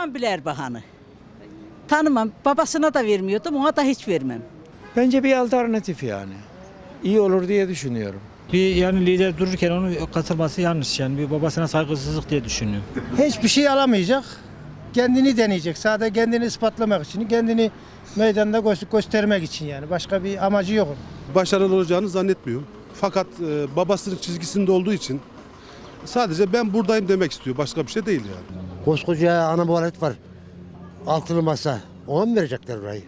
Tanımam bile Erbakan'ı. Tanımam. Babasına da vermiyordum. Ona da hiç vermem. Bence bir alternatif yani. İyi olur diye düşünüyorum. Bir yani lider dururken onu katılması yanlış yani bir babasına saygısızlık diye düşünüyorum. hiçbir şey alamayacak. Kendini deneyecek. Sadece kendini ispatlamak için, kendini meydanda gö- göstermek için yani. Başka bir amacı yok. başarılı olacağını zannetmiyorum. Fakat e, babasının çizgisinde olduğu için sadece ben buradayım demek istiyor. Başka bir şey değil yani. Koskoca ana muhalefet var. Altılı masa. Ona mı verecekler burayı?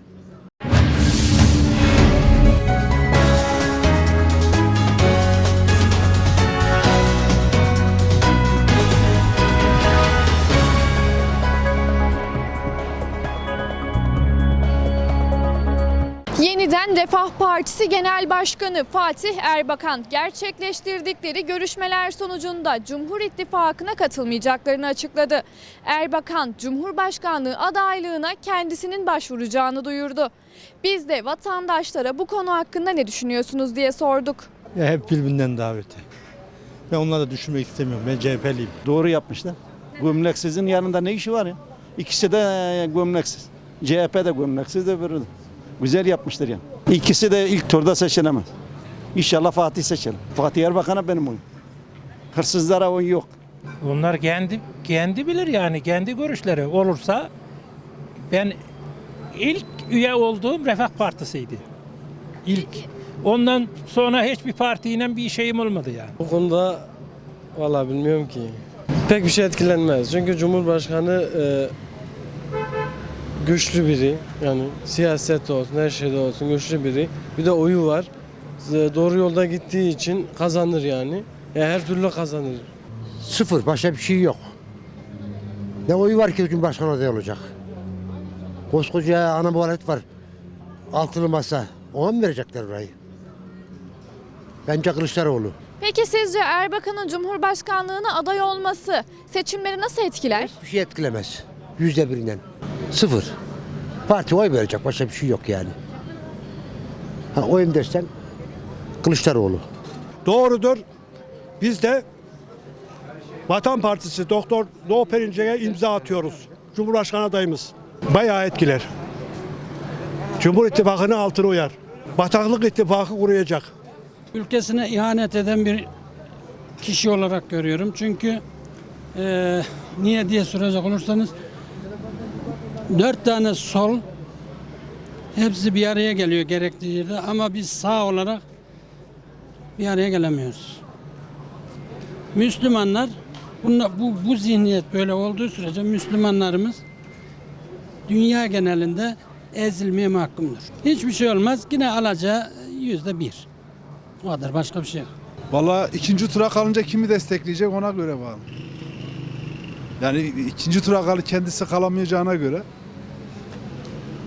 Yeniden Refah Partisi Genel Başkanı Fatih Erbakan gerçekleştirdikleri görüşmeler sonucunda Cumhur İttifakı'na katılmayacaklarını açıkladı. Erbakan Cumhurbaşkanlığı adaylığına kendisinin başvuracağını duyurdu. Biz de vatandaşlara bu konu hakkında ne düşünüyorsunuz diye sorduk. Ya hep birbirinden daveti. Ben onları da düşünmek istemiyorum. Ben CHP'liyim. Doğru yapmışlar. Gömleksizin yanında ne işi var ya? İkisi de e, gömleksiz. CHP de gömleksiz de böyle. Güzel yapmışlar yani. İkisi de ilk turda seçilemez. İnşallah Fatih seçelim. Fatih Erbakan'a benim oyum. Hırsızlara oy yok. Onlar kendi kendi bilir yani kendi görüşleri olursa ben ilk üye olduğum Refah Partisi'ydi. İlk. Ondan sonra hiçbir partiyle bir şeyim olmadı yani. Bu konuda valla bilmiyorum ki. Pek bir şey etkilenmez. Çünkü Cumhurbaşkanı e, güçlü biri. Yani siyasette olsun, her şeyde olsun güçlü biri. Bir de oyu var. E, Doğru yolda gittiği için kazanır yani. Ya her türlü kazanır. Sıfır. Başka bir şey yok. Ne oyu var ki Cumhurbaşkanı adayı olacak? Koskoca ana muhalefet var. Altılı masa. Ona mı verecekler burayı? Bence Kılıçdaroğlu. Peki sizce Erbakan'ın Cumhurbaşkanlığına aday olması seçimleri nasıl etkiler? Bir şey etkilemez. Yüzde birinden. Sıfır. Parti oy verecek. Başka bir şey yok yani. Ha, oyum dersen Kılıçdaroğlu. Doğrudur. Biz de Vatan Partisi Doktor Doğu Perinçek'e imza atıyoruz. Cumhurbaşkanı adayımız. Bayağı etkiler. Cumhur İttifakı'nın altına uyar. Bataklık ittifakı kuruyacak. Ülkesine ihanet eden bir kişi olarak görüyorum. Çünkü eee, niye diye soracak olursanız dört tane sol hepsi bir araya geliyor gerektiği yerde ama biz sağ olarak bir araya gelemiyoruz. Müslümanlar bunla- bu, bu zihniyet böyle olduğu sürece Müslümanlarımız dünya genelinde ezilmeye mahkumdur. Hiçbir şey olmaz. Yine alacağı yüzde bir. O kadar başka bir şey yok. Valla ikinci tura kalınca kimi destekleyecek ona göre bağlı. Yani ikinci tura kalı kendisi kalamayacağına göre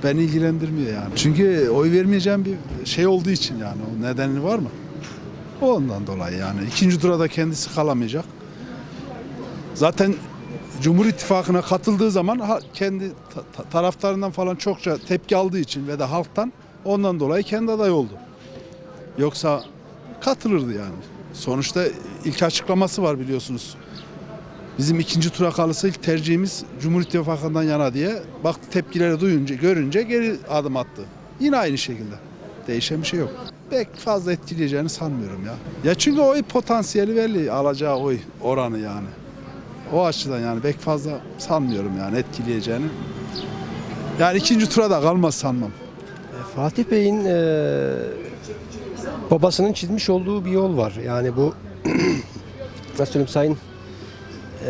beni ilgilendirmiyor yani. Çünkü oy vermeyeceğim bir şey olduğu için yani. O nedeni var mı? Ondan dolayı yani. ikinci turada kendisi kalamayacak. Zaten Cumhur İttifakı'na katıldığı zaman kendi ta- ta- taraftarından falan çokça tepki aldığı için ve de halktan ondan dolayı kendi aday oldu. Yoksa katılırdı yani. Sonuçta ilk açıklaması var biliyorsunuz. Bizim ikinci tura kalırsa ilk tercihimiz Cumhur İttifakı'ndan yana diye bak tepkileri duyunca görünce geri adım attı. Yine aynı şekilde. Değişen bir şey yok. Pek fazla etkileyeceğini sanmıyorum ya. Ya çünkü oy potansiyeli belli alacağı oy oranı yani. O açıdan yani pek fazla sanmıyorum yani etkileyeceğini. Yani ikinci tura da kalmaz sanmam. Fatih Bey'in babasının çizmiş olduğu bir yol var. Yani bu nasıl söyleyeyim Sayın e,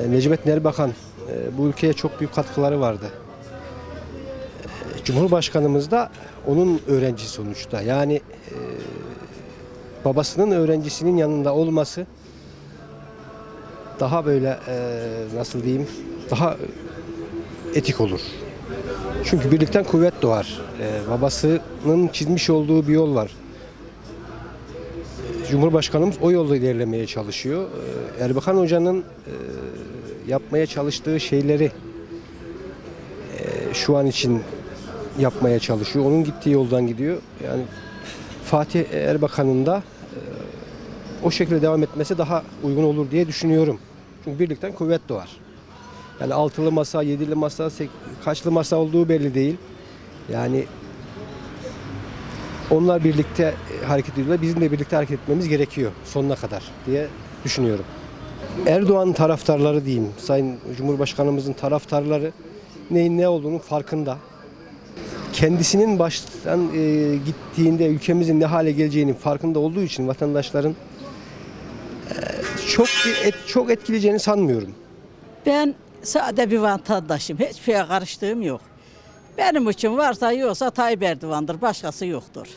Necmettin Erbakan e, bu ülkeye çok büyük katkıları vardı. E, Cumhurbaşkanımız da onun öğrencisi sonuçta. Yani e, babasının öğrencisinin yanında olması daha böyle e, nasıl diyeyim daha etik olur. Çünkü birlikten kuvvet doğar. Babasının çizmiş olduğu bir yol var. Cumhurbaşkanımız o yolda ilerlemeye çalışıyor. Ee, Erbakan Hoca'nın e, yapmaya çalıştığı şeyleri e, şu an için yapmaya çalışıyor. Onun gittiği yoldan gidiyor. Yani Fatih Erbakan'ın da e, o şekilde devam etmesi daha uygun olur diye düşünüyorum. Çünkü birlikten kuvvet doğar. Yani altılı masa, yedili masa, kaçlı masa olduğu belli değil. Yani onlar birlikte hareket ediyorlar. Bizim de birlikte hareket etmemiz gerekiyor sonuna kadar diye düşünüyorum. Erdoğan taraftarları diyeyim, Sayın Cumhurbaşkanımızın taraftarları neyin ne olduğunu farkında. Kendisinin baştan e, gittiğinde ülkemizin ne hale geleceğinin farkında olduğu için vatandaşların e, çok et, çok etkileyeceğini sanmıyorum. Ben sade bir vatandaşım. Hiçbir şeye karıştığım yok. Benim için varsa yoksa Tayyip Erdoğan'dır. Başkası yoktur.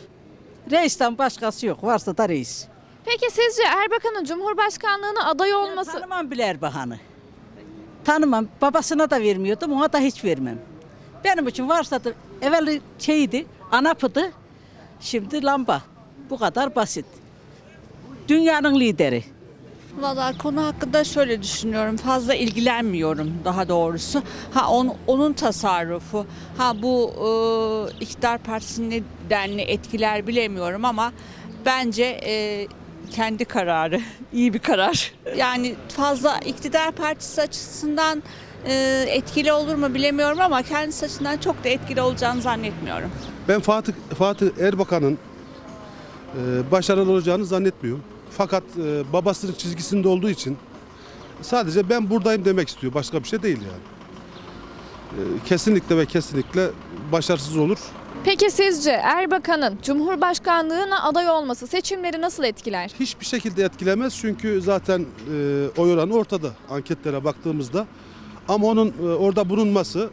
Reisten başkası yok. Varsa da reis. Peki sizce Erbakan'ın Cumhurbaşkanlığına aday olması... Tanımam bile Erbakan'ı. Tanımam. Babasına da vermiyordum. Ona da hiç vermem. Benim için varsa da evvel şeydi, anapıdı. Şimdi lamba. Bu kadar basit. Dünyanın lideri. Valla konu hakkında şöyle düşünüyorum. Fazla ilgilenmiyorum daha doğrusu. Ha on- onun tasarrufu. Ha bu e, iktidar partisini denli etkiler bilemiyorum ama bence e, kendi kararı. iyi bir karar. Yani fazla iktidar partisi açısından e, etkili olur mu bilemiyorum ama kendisi açısından çok da etkili olacağını zannetmiyorum. Ben Fatih, Fatih Erbakan'ın e, başarılı olacağını zannetmiyorum. Fakat e, babasının çizgisinde olduğu için sadece ben buradayım demek istiyor. Başka bir şey değil yani. E, kesinlikle ve kesinlikle başarısız olur. Peki sizce Erbakan'ın Cumhurbaşkanlığına aday olması seçimleri nasıl etkiler? Hiçbir şekilde etkilemez çünkü zaten e, oy oranı ortada anketlere baktığımızda. Ama onun e, orada bulunması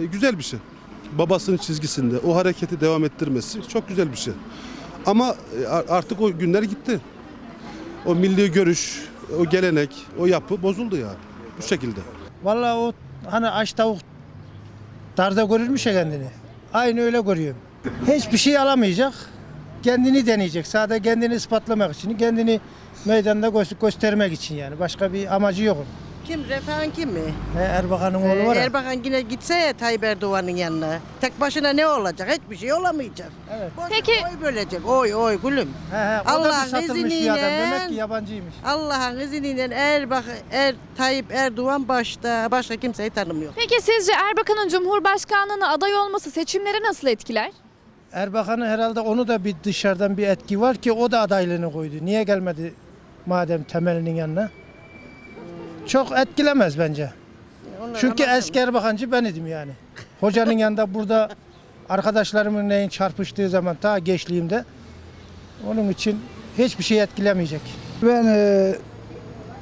e, güzel bir şey. Babasının çizgisinde o hareketi devam ettirmesi çok güzel bir şey. Ama e, artık o günler gitti. O milli görüş, o gelenek, o yapı bozuldu yani. Bu şekilde. Vallahi o hani aç tavuk darda görürmüş ya kendini. Aynı öyle görüyorum. Hiçbir şey alamayacak. Kendini deneyecek. Sadece kendini ispatlamak için, kendini meydanda gö- göstermek için yani. Başka bir amacı yok onun. Kim? Refah'ın kim mi? He, Erbakan'ın oğlu var ya. Erbakan yine gitse ya Tayyip Erdoğan'ın yanına. Tek başına ne olacak? Hiçbir şey olamayacak. Evet. Peki Oy bölecek. Oy oy gülüm. He, he, o da Allah'ın bir satılmış bir adam. izniyle- Demek ki yabancıymış. Allah'ın izniyle Erbak, er, Tayyip Erdoğan başta. Başka kimseyi tanımıyor. Peki sizce Erbakan'ın Cumhurbaşkanlığına aday olması seçimleri nasıl etkiler? Erbakan'ın herhalde onu da bir dışarıdan bir etki var ki o da adaylığını koydu. Niye gelmedi madem temelinin yanına? Çok etkilemez bence. Çünkü eski Erbakancı ben idim yani. Hocanın yanında burada arkadaşlarımın neyin çarpıştığı zaman ta gençliğimde onun için hiçbir şey etkilemeyecek. Ben e,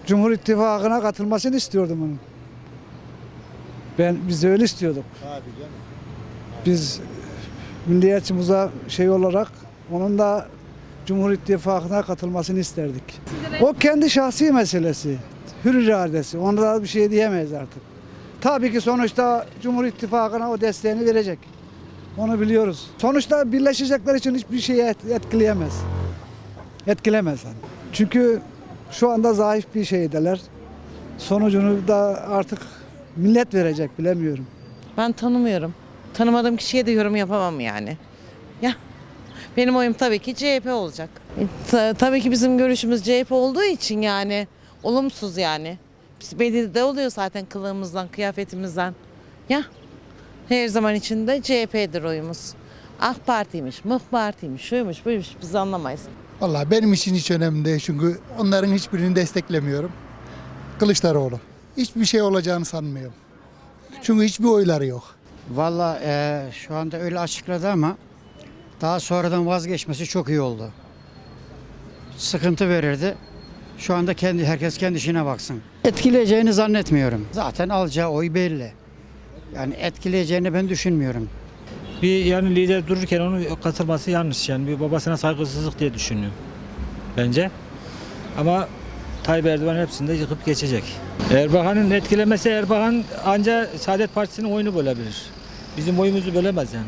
Cumhur İttifakı'na katılmasını istiyordum onun. Ben biz de öyle istiyorduk. Biz milliyetçimize şey olarak onun da Cumhur İttifakı'na katılmasını isterdik. O kendi şahsi meselesi. Hür iradesi. Ona da bir şey diyemeyiz artık. Tabii ki sonuçta Cumhur İttifakı'na o desteğini verecek. Onu biliyoruz. Sonuçta birleşecekler için hiçbir şeyi et- etkileyemez. Etkilemez. yani. Çünkü şu anda zayıf bir şeydeler. Sonucunu da artık millet verecek bilemiyorum. Ben tanımıyorum. Tanımadığım kişiye de yorum yapamam yani. Ya benim oyum tabii ki CHP olacak. E, tabii ki bizim görüşümüz CHP olduğu için yani olumsuz yani. Biz belli de oluyor zaten kılığımızdan, kıyafetimizden. Ya her zaman içinde CHP'dir oyumuz. AK Parti'ymiş, MİK Parti'ymiş, şuymuş, buymuş biz anlamayız. Vallahi benim için hiç önemli değil çünkü onların hiçbirini desteklemiyorum. Kılıçdaroğlu. Hiçbir şey olacağını sanmıyorum. Çünkü hiçbir oyları yok. Valla şu anda öyle açıkladı ama daha sonradan vazgeçmesi çok iyi oldu. Sıkıntı verirdi. Şu anda kendi herkes kendi işine baksın. Etkileyeceğini zannetmiyorum. Zaten alacağı oy belli. Yani etkileyeceğini ben düşünmüyorum. Bir yani lider dururken onun katılması yanlış yani bir babasına saygısızlık diye düşünüyorum bence. Ama Tayyip Erdoğan hepsinde yıkıp geçecek. Erbakan'ın etkilemesi Erbakan anca Saadet Partisi'nin oyunu bölebilir. Bizim oyumuzu bölemez yani.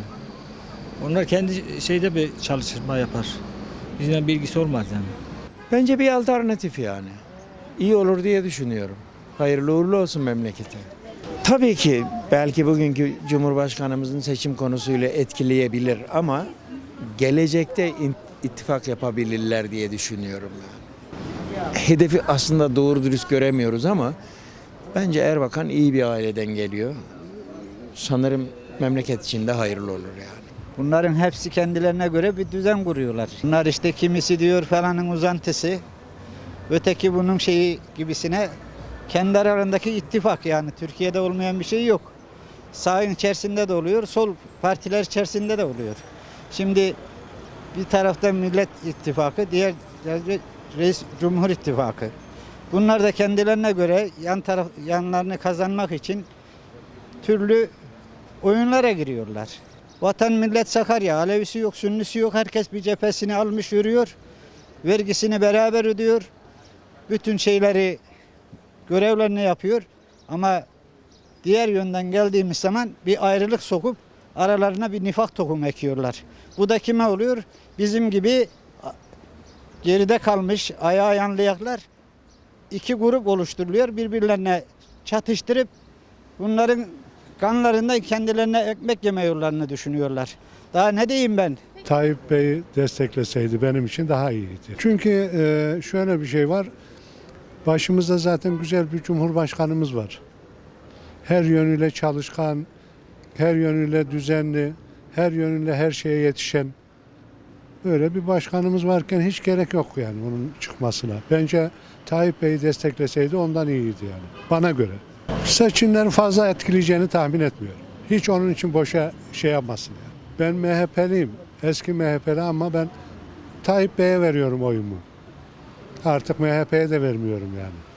Onlar kendi şeyde bir çalışma yapar. Bizden bilgisi olmaz yani. Bence bir alternatif yani. İyi olur diye düşünüyorum. Hayırlı uğurlu olsun memlekete. Tabii ki belki bugünkü Cumhurbaşkanımızın seçim konusuyla etkileyebilir ama gelecekte ittifak yapabilirler diye düşünüyorum yani. Hedefi aslında doğru dürüst göremiyoruz ama Bence Erbakan iyi bir aileden geliyor. Sanırım memleket için de hayırlı olur yani. Bunların hepsi kendilerine göre bir düzen kuruyorlar. Bunlar işte kimisi diyor falanın uzantısı. Öteki bunun şeyi gibisine kendi aralarındaki ittifak yani Türkiye'de olmayan bir şey yok. Sağın içerisinde de oluyor, sol partiler içerisinde de oluyor. Şimdi bir tarafta Millet İttifakı, diğer Reis Cumhur İttifakı. Bunlar da kendilerine göre yan taraf yanlarını kazanmak için türlü oyunlara giriyorlar. Vatan millet Sakarya, Alevisi yok, Sünnisi yok. Herkes bir cephesini almış yürüyor. Vergisini beraber ödüyor. Bütün şeyleri görevlerini yapıyor. Ama diğer yönden geldiğimiz zaman bir ayrılık sokup aralarına bir nifak tohumu ekiyorlar. Bu da kime oluyor? Bizim gibi geride kalmış ayağı yanlayaklar iki grup oluşturuluyor. Birbirlerine çatıştırıp bunların kanlarında kendilerine ekmek yeme yollarını düşünüyorlar. Daha ne diyeyim ben? Tayyip Bey destekleseydi benim için daha iyiydi. Çünkü e, şöyle bir şey var. Başımızda zaten güzel bir cumhurbaşkanımız var. Her yönüyle çalışkan, her yönüyle düzenli, her yönüyle her şeye yetişen böyle bir başkanımız varken hiç gerek yok yani onun çıkmasına. Bence Tayyip Bey'i destekleseydi ondan iyiydi yani bana göre. Seçimleri fazla etkileyeceğini tahmin etmiyorum. Hiç onun için boşa şey yapmasın yani. Ben MHP'liyim. Eski MHP'li ama ben Tayyip Bey'e veriyorum oyumu. Artık MHP'ye de vermiyorum yani.